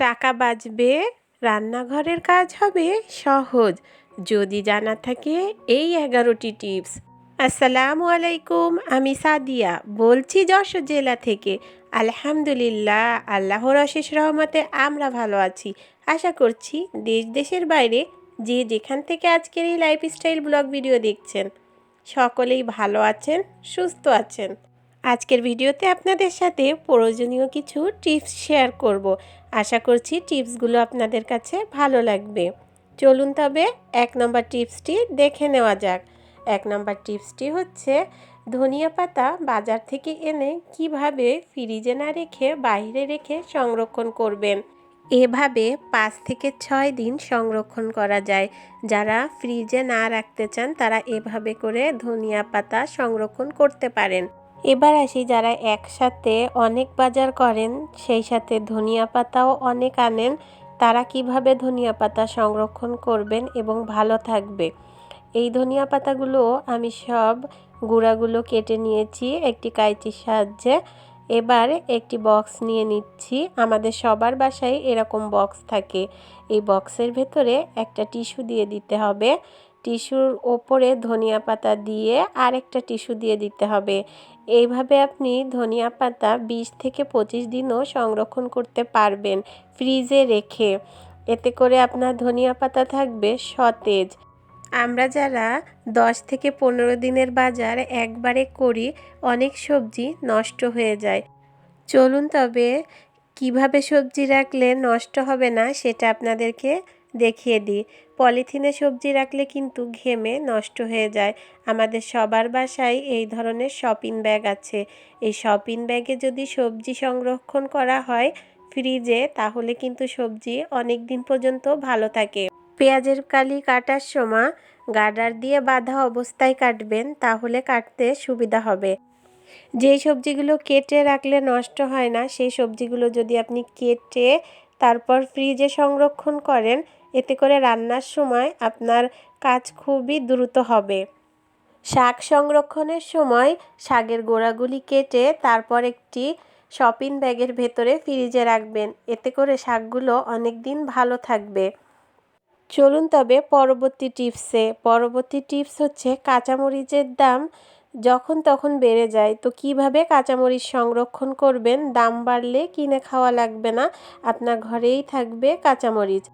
টাকা বাঁচবে, রান্নাঘরের কাজ হবে সহজ। যদি জানা থাকে এই এগারোটি টিপস। আসসালামু আলাইকুম, আমি সাদিয়া বলছি যশোর জেলা থেকে। আলহামদুলিল্লাহ, আল্লাহর অশেষ রহমতে আমরা ভালো আছি। আশা করছি দেশ দেশের বাইরে যে যেখান থেকে আজকের এই লাইফস্টাইল ব্লগ ভিডিও দেখছেন, সকলেই ভালো আছেন, সুস্থ আছেন। আজকের ভিডিওতে আপনাদের সাথে প্রয়োজনীয় কিছু টিপস শেয়ার করব। আশা করছি টিপসগুলো আপনাদের কাছে ভালো লাগবে। চলুন তবে এক নম্বর টিপসটি দেখে নেওয়া যাক। এক নম্বর টিপসটি হচ্ছে, ধনিয়া পাতা বাজার থেকে এনে কীভাবে ফ্রিজে না রেখে বাইরে রেখে সংরক্ষণ করবেন? এভাবে পাঁচ থেকে ছয় দিন সংরক্ষণ করা যায়। যারা ফ্রিজে না রাখতে চান, তারা এভাবে করে ধনিয়া পাতা সংরক্ষণ করতে পারেন। এবার আসি যারা একসাথে অনেক বাজার করেন, সেই সাথে ধনিয়া পাতাও অনেক আনেন, তারা কীভাবে ধনিয়া পাতা সংরক্ষণ করবেন এবং ভালো থাকবে? এই ধনিয়া পাতাগুলো আমি সব গুঁড়াগুলো কেটে নিয়েছি একটি কাইচির সাহায্যে। এবার একটি বক্স নিয়ে নিচ্ছি। আমাদের সবার বাসায় এরকম বক্স থাকে। এই বক্সের ভেতরে একটা টিস্যু দিয়ে দিতে হবে। টিস্যুর ওপরে ধনিয়া পাতা দিয়ে আরেকটা টিস্যু দিয়ে দিতে হবে। এইভাবে আপনি ধনিয়া পাতা বিশ থেকে পঁচিশ দিনও সংরক্ষণ করতে পারবেন ফ্রিজে রেখে। এতে করে আপনার ধনিয়া পাতা থাকবে সতেজ। আমরা যারা দশ থেকে পনেরো দিনের বাজার একবারে করি, অনেক সবজি নষ্ট হয়ে যায়। চলুন তবে কীভাবে সবজি রাখলে নষ্ট হবে না সেটা আপনাদেরকে দেখিয়ে দিই। পলিথিনে সবজি রাখলে কিন্তু ঘেমে নষ্ট হয়ে যায়। আমাদের সবার বাসায় এই ধরনের শপিং ব্যাগ আছে। এই শপিং ব্যাগে যদি সবজি সংরক্ষণ করা হয় ফ্রিজে, তাহলে কিন্তু সবজি অনেক দিন পর্যন্ত ভালো থাকে। পেঁয়াজের কালি কাটার সময় গার্ডার দিয়ে বাঁধা অবস্থায় কাটবেন, তাহলে কাটতে সুবিধা হবে। যেই সবজিগুলো কেটে রাখলে নষ্ট হয় না, সেই সবজিগুলো যদি আপনি কেটে তারপর ফ্রিজে সংরক্ষণ করেন এতে করে রান্নার সময় আপনার কাজ খুবই দ্রুত হবে। শাক সংরক্ষণের সময় শাকের গোড়াগুলি কেটে তারপর একটি শপিং ব্যাগের ভেতরে ফ্রিজে রাখবেন। এতে করে শাকগুলো অনেক দিন ভালো থাকবে। চলুন তবে পরবর্তী টিপসে। পরবর্তী টিপস হচ্ছে কাঁচামরিচের দাম যখন তখন বেড়ে যায়। তো কীভাবে কাঁচামরিচ সংরক্ষণ করবেন? দাম বাড়লে কিনে খাওয়া লাগবে না। আপনার ঘরেই থাকবে কাঁচামরিচ।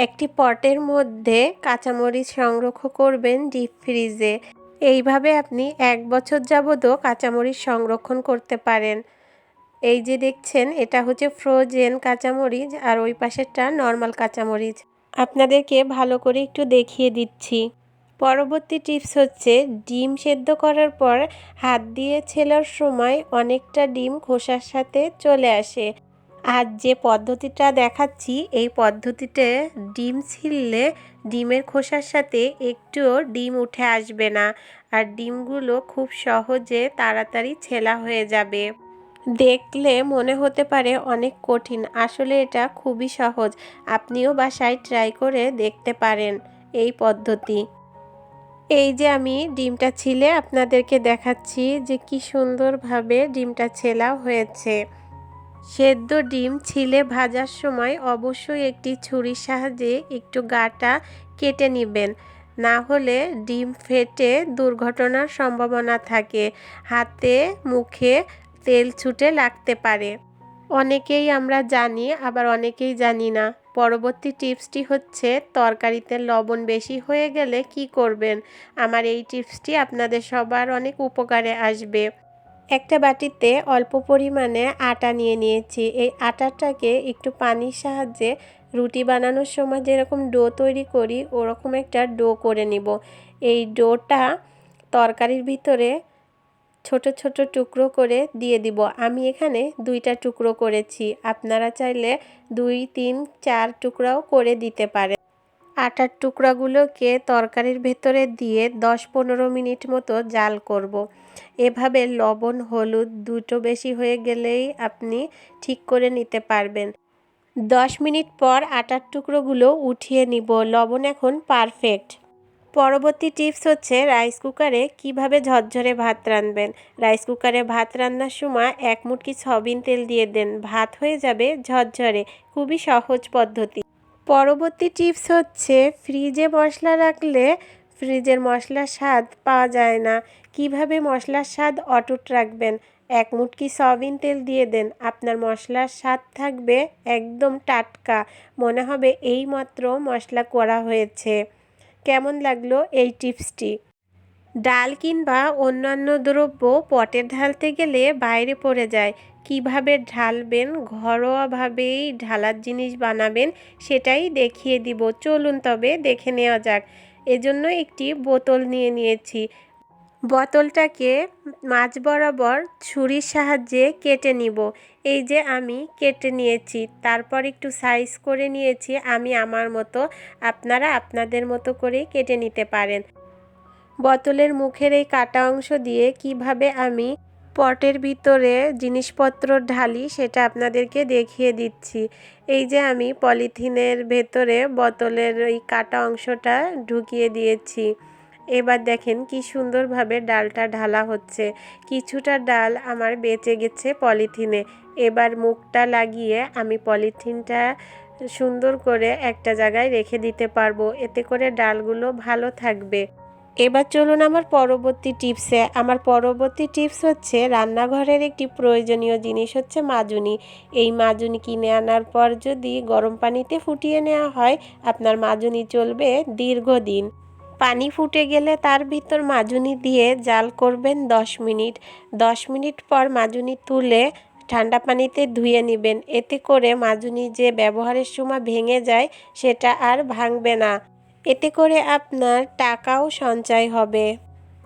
একটি পটের মধ্যে কাঁচামরিচ সংরক্ষণ করবেন ডিপ ফ্রিজে। এইভাবে আপনি এক বছর যাবতও কাঁচামরিচ সংরক্ষণ করতে পারেন। এই যে দেখছেন, এটা হচ্ছে ফ্রোজেন কাঁচামরিচ আর ওই পাশেরটা নর্মাল কাঁচামরিচ। আপনাদেরকে ভালো করে একটু দেখিয়ে দিচ্ছি। পরবর্তী টিপস হচ্ছে, ডিম সেদ্ধ করার পর হাত দিয়ে ছেলার সময় অনেকটা ডিম খোসার সাথে চলে আসে। আর যে পদ্ধতিটা দেখাচ্ছি, এই পদ্ধতিতে ডিম ছিললে ডিমের খোসার সাথে একটুও ডিম উঠে আসবে না। আর ডিমগুলো খুব সহজে তাড়াতাড়ি ছেলা হয়ে যাবে। দেখলে মনে হতে পারে অনেক কঠিন, আসলে এটা খুবই সহজ। আপনিও বাসায় ট্রাই করে দেখতে পারেন এই পদ্ধতি। এই যে আমি ডিমটা ছিলে, আপনাদেরকে দেখাচ্ছি যে কি সুন্দরভাবে ডিমটা ছেলা হয়েছে। সেদ্ধ ডিম ছিলে ভাজার সময় অবশ্যই একটি ছুরির সাহায্যে একটু গাটা কেটে নেবেন। না হলে ডিম ফেটে দুর্ঘটনার সম্ভাবনা থাকে। হাতে, মুখে তেল ছুটে লাগতে পারে। অনেকেই আমরা জানি, আবার অনেকেই জানি না। পরবর্তী টিপসটি হচ্ছে, তরকারিতে লবণ বেশি হয়ে গেলে কি করবেন? আমার এই টিপসটি আপনাদের সবার অনেক উপকারে আসবে। একটা বাটিতে অল্প পরিমাণে আটা নিয়ে নিয়েছি। এই আটাটাকে একটু পানির সাহায্যে রুটি বানানোর সময় যেরকম ডো তৈরি করি, ওরকম একটা ডো করে নিব। এই ডোটা তরকারির ভিতরে ছোট ছোট টুকরো করে দিয়ে দিব। আমি এখানে দুইটা টুকরো করেছি। আপনারা চাইলে দুই, তিন, চার টুকরাও করে দিতে পারেন। আটার টুকরাগুলোকে তরকারির ভেতরে দিয়ে দশ পনেরো মিনিট মতো জাল করব। এভাবে লবণ, হলুদ দুটো বেশি হয়ে গেলেই আপনি ঠিক করে নিতে পারবেন। দশ মিনিট পর আটার টুকরোগুলো উঠিয়ে নিব। লবণ এখন পারফেক্ট। পরবর্তী টিপস হচ্ছে রাইস কুকারে কীভাবে ঝরঝরে ভাত রাঁধবেন? রাইস কুকারে ভাত রান্নার সময় এক মুটকি সবিন তেল দিয়ে দেন। ভাত হয়ে যাবে ঝরঝরে। খুবই সহজ পদ্ধতি। পরবর্তী টিপস হচ্ছে ফ্রিজে মশলা রাখলে ফ্রিজের মশলার স্বাদ পাওয়া যায় না। কীভাবে মশলার স্বাদ অটুট রাখবেন? এক মুটকি সয়াবিন তেল দিয়ে দেন। আপনার মশলার স্বাদ থাকবে একদম টাটকা। মনে হবে এই মাত্র মশলা করা হয়েছে। কেমন লাগল এই টিপসটি? ডাল কিংবা অন্যান্য দ্রব্য পটে ঢালতে গেলে বাইরে পড়ে যায়। কীভাবে ঢালবেন, ঘরোয়াভাবেই ঢালার জিনিস বানাবেন সেটাই দেখিয়ে দিব। চলুন তবে দেখে নেওয়া যাক। এজন্য একটি বোতল নিয়ে নিয়েছি। বোতলটাকে মাছ বরাবর ছুরির সাহায্যে কেটে নিব। এই যে আমি কেটে নিয়েছি, তারপর একটু সাইজ করে নিয়েছি, আমি আমার মতো, আপনারা আপনাদের মতো করে কেটে নিতে পারেন। বোতলের মুখের এই কাটা অংশ দিয়ে কীভাবে আমি পটের ভিতরে জিনিসপত্র ঢালি, সেটা আপনাদেরকে দেখিয়ে দিচ্ছি। এই যে আমি পলিথিনের ভেতরে বোতলের ওই কাটা অংশটা ঢুকিয়ে দিয়েছি। এবার দেখেন কি সুন্দরভাবে ডালটা ঢালা হচ্ছে। কিছুটা ডাল আমার বেঁচে গেছে পলিথিনে। এবার মুখটা লাগিয়ে আমি পলিথিনটা সুন্দর করে একটা জায়গায় রেখে দিতে পারব। এতে করে ডালগুলো ভালো থাকবে। এবার চলুন আমার পরবর্তী টিপসে। আমার পরবর্তী টিপস হচ্ছে, রান্নাঘরের একটি প্রয়োজনীয় জিনিস হচ্ছে মাজুনি। এই মাজুনি কিনে আনার পর যদি গরম পানিতে ফুটিয়ে নেওয়া হয়, আপনার মাজুনি চলবে দীর্ঘদিন। পানি ফুটে গেলে তার ভিতর মাজুনি দিয়ে জাল করবেন দশ মিনিট। দশ মিনিট পর মাজুনি তুলে ঠান্ডা পানিতে ধুয়ে নেবেন। এতে করে মাজুনি যে ব্যবহারের সময় ভেঙে যায়, সেটা আর ভাঙবে না। এতে করে আপনার টাকাও সঞ্চয় হবে।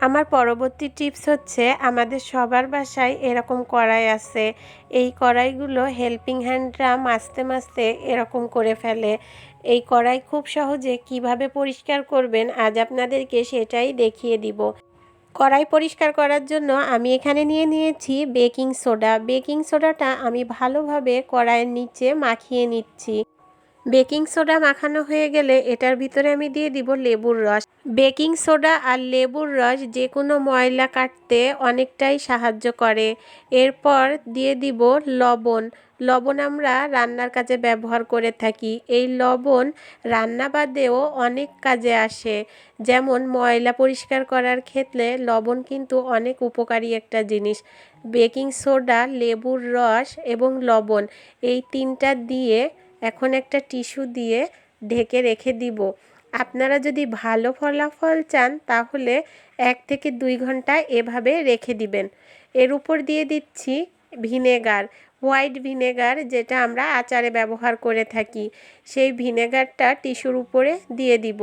আমার পরবর্তী টিপস হচ্ছে, আমাদের সবার বাসায় এরকম কড়াই আছে। এই কড়াইগুলো হেল্পিং হ্যান্ডরা মাসতে মাসতে এরকম করে ফেলে। এই কড়াই খুব সহজে কীভাবে পরিষ্কার করবেন আজ আপনাদেরকে সেটাই দেখিয়ে দিব। কড়াই পরিষ্কার করার জন্য আমি এখানে নিয়ে নিয়েছি বেকিং সোডা। বেকিং সোডাটা আমি ভালোভাবে কড়াইয়ের নিচে মাখিয়ে নিচ্ছি। বেকিং সোডা মাখানো হয়ে গেলে এটার ভিতরে আমি দিয়ে দিব লেবুর রস। বেকিং সোডা আর লেবুর রস যে কোনো ময়লা কাটতে অনেকটাই সাহায্য করে। এরপর দিয়ে দিব লবণ। লবণ আমরা রান্নার কাজে ব্যবহার করে থাকি। এই লবণ রান্না বাদেও অনেক কাজে আসে। যেমন ময়লা পরিষ্কার করার ক্ষেত্রে লবণ কিন্তু অনেক উপকারী একটা জিনিস। বেকিং সোডা, লেবুর রস এবং লবণ এই তিনটা দিয়ে এখন একটা টিস্যু দিয়ে ঢেকে রেখে দিব। আপনারা যদি ভালো ফলাফল চান, তাহলে এক থেকে দুই ঘণ্টা এভাবে রেখে দিবেন। এর উপর দিয়ে দিচ্ছি ভিনেগার, হোয়াইট ভিনেগার, যেটা আমরা আচারে ব্যবহার করে থাকি। সেই ভিনেগারটা টিস্যুর উপরে দিয়ে দিব।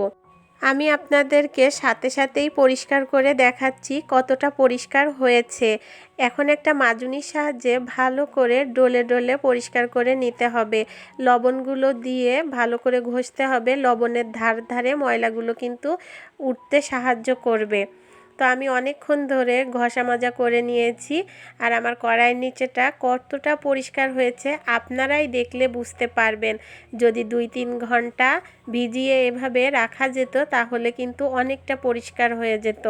আমি আপনাদেরকে সাথে সাথেই পরিষ্কার করে দেখাচ্ছি কতটা পরিষ্কার হয়েছে। এখন একটা মাজুনির সাহায্যে ভালো করে ডলে ডলে পরিষ্কার করে নিতে হবে। লবণগুলো দিয়ে ভালো করে ঘষতে হবে। লবণের ধার ধারে ময়লাগুলো কিন্তু উঠতে সাহায্য করবে। তো আমি অনেকক্ষণ ধরে ঘষা মাজা করে নিয়েছি আর আমার কড়াইয়ের নিচেটা কতটা পরিষ্কার হয়েছে আপনারাই দেখলে বুঝতে পারবেন। যদি দুই তিন ঘণ্টা ভিজিয়ে এভাবে রাখা যেত তাহলে কিন্তু অনেকটা পরিষ্কার হয়ে যেত।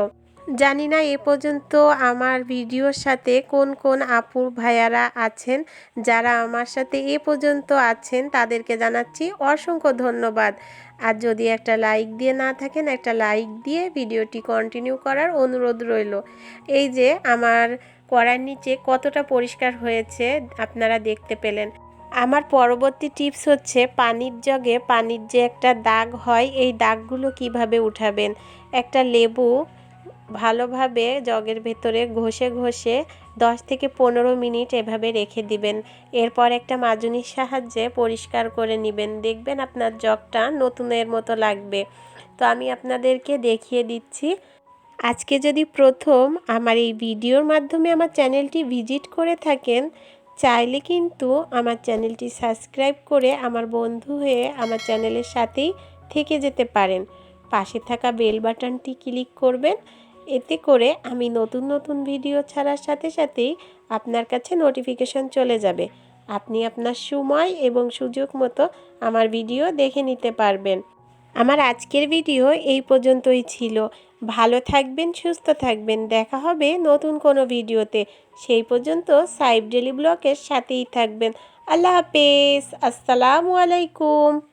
জানি না এ পর্যন্ত আমার ভিডিওর সাথে কোন কোন আপুর ভাইয়ারা আছেন। যারা আমার সাথে এ পর্যন্ত আছেন, তাদেরকে জানাচ্ছি অসংখ্য ধন্যবাদ। আর যদি একটা লাইক দিয়ে না থাকেন, একটা লাইক দিয়ে ভিডিওটি কন্টিনিউ করার অনুরোধ রইল। এই যে আমার কড়ার নিচে কতটা পরিষ্কার হয়েছে আপনারা দেখতে পেলেন। আমার পরবর্তী টিপস হচ্ছে পানির জগে পানির যে একটা দাগ হয়, এই দাগগুলো কীভাবে উঠাবেন? একটা লেবু ভালোভাবে জগের ভেতরে ঘষে ঘষে দশ থেকে পনেরো মিনিট এভাবে রেখে দিবেন। এরপর একটা মাজুনির সাহায্যে পরিষ্কার করে নেবেন। দেখবেন আপনার জগটা নতুনের মতো লাগবে। তো আমি আপনাদেরকে দেখিয়ে দিচ্ছি। আজকে যদি প্রথম আমার এই ভিডিওর মাধ্যমে আমার চ্যানেলটি ভিজিট করে থাকেন, চাইলে কিন্তু আমার চ্যানেলটি সাবস্ক্রাইব করে আমার বন্ধু হয়ে আমার চ্যানেলের সাথেই থেকে যেতে পারেন। পাশে থাকা বেল বাটনটি ক্লিক করবেন। এতে করে আমি নতুন নতুন ভিডিও ছাড়ার সাথে সাথেই আপনার কাছে নোটিফিকেশন চলে যাবে। আপনি আপনার সময় এবং সুযোগ মতো আমার ভিডিও দেখে নিতে পারবেন। আমার আজকের ভিডিও এই পর্যন্তই ছিল। ভালো থাকবেন, সুস্থ থাকবেন। দেখা হবে নতুন কোনো ভিডিওতে। সেই পর্যন্ত সাইব ডেলি ব্লকের সাথেই থাকবেন। আল্লাহ হাফেজ। আসসালামু আলাইকুম।